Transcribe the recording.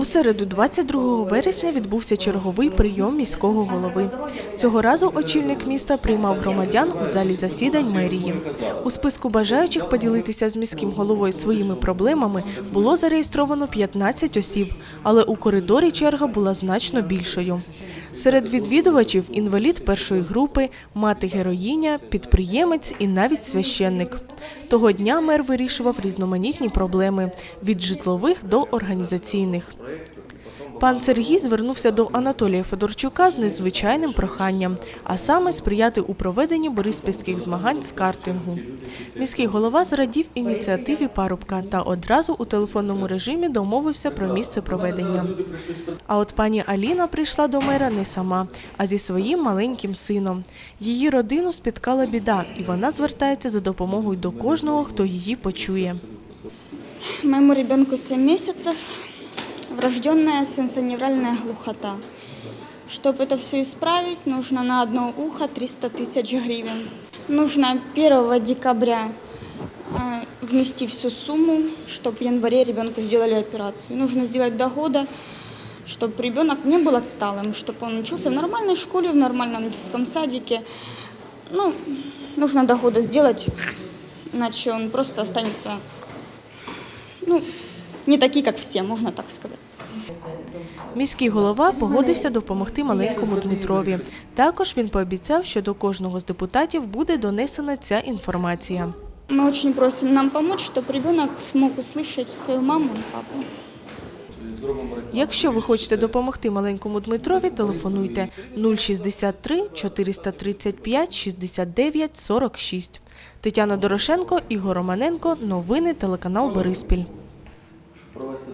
У середу, 22 вересня, відбувся черговий прийом міського голови. Цього разу очільник міста приймав громадян у залі засідань мерії. У списку бажаючих поділитися з міським головою своїми проблемами було зареєстровано 15 осіб, але у коридорі черга була значно більшою. Серед відвідувачів інвалід першої групи, мати героїня, підприємець і навіть священник. Того дня мер вирішував різноманітні проблеми від житлових до організаційних. Пан Сергій звернувся до Анатолія Федорчука з незвичайним проханням, а саме сприяти у проведенні бориспільських змагань з картингу. Міський голова зрадів ініціативі парубка та одразу у телефонному режимі домовився про місце проведення. А от пані Аліна прийшла до мера не сама, а зі своїм маленьким сином. Її родину спіткала біда, і вона звертається за допомогою до кожного, хто її почує. Моему ребенку 7 месяцев, врожденная сенсоневральная глухота. Чтобы это все исправить, нужно на одно ухо 300 тысяч гривен. Нужно 1 декабря э, внести всю сумму, чтобы в январе ребенку сделали операцию. И нужно сделать до года, чтобы ребенок не был отсталым, чтобы он учился в нормальной школе, в нормальном детском садике. Ну, нужно до года сделать, иначе он просто останется ну, не такі, як всі, можна так сказати. Міський голова погодився допомогти маленькому Дмитрові. Також він пообіцяв, що до кожного з депутатів буде донесена ця інформація. Мы очень просим нам помочь, чтобы ребенок смог услышать свою маму и папу. Якщо ви хочете допомогти маленькому Дмитрові, телефонуйте 063 435 69 46. Тетяна Дорошенко, Ігор Романенко. Новини телеканал Бориспіль. провести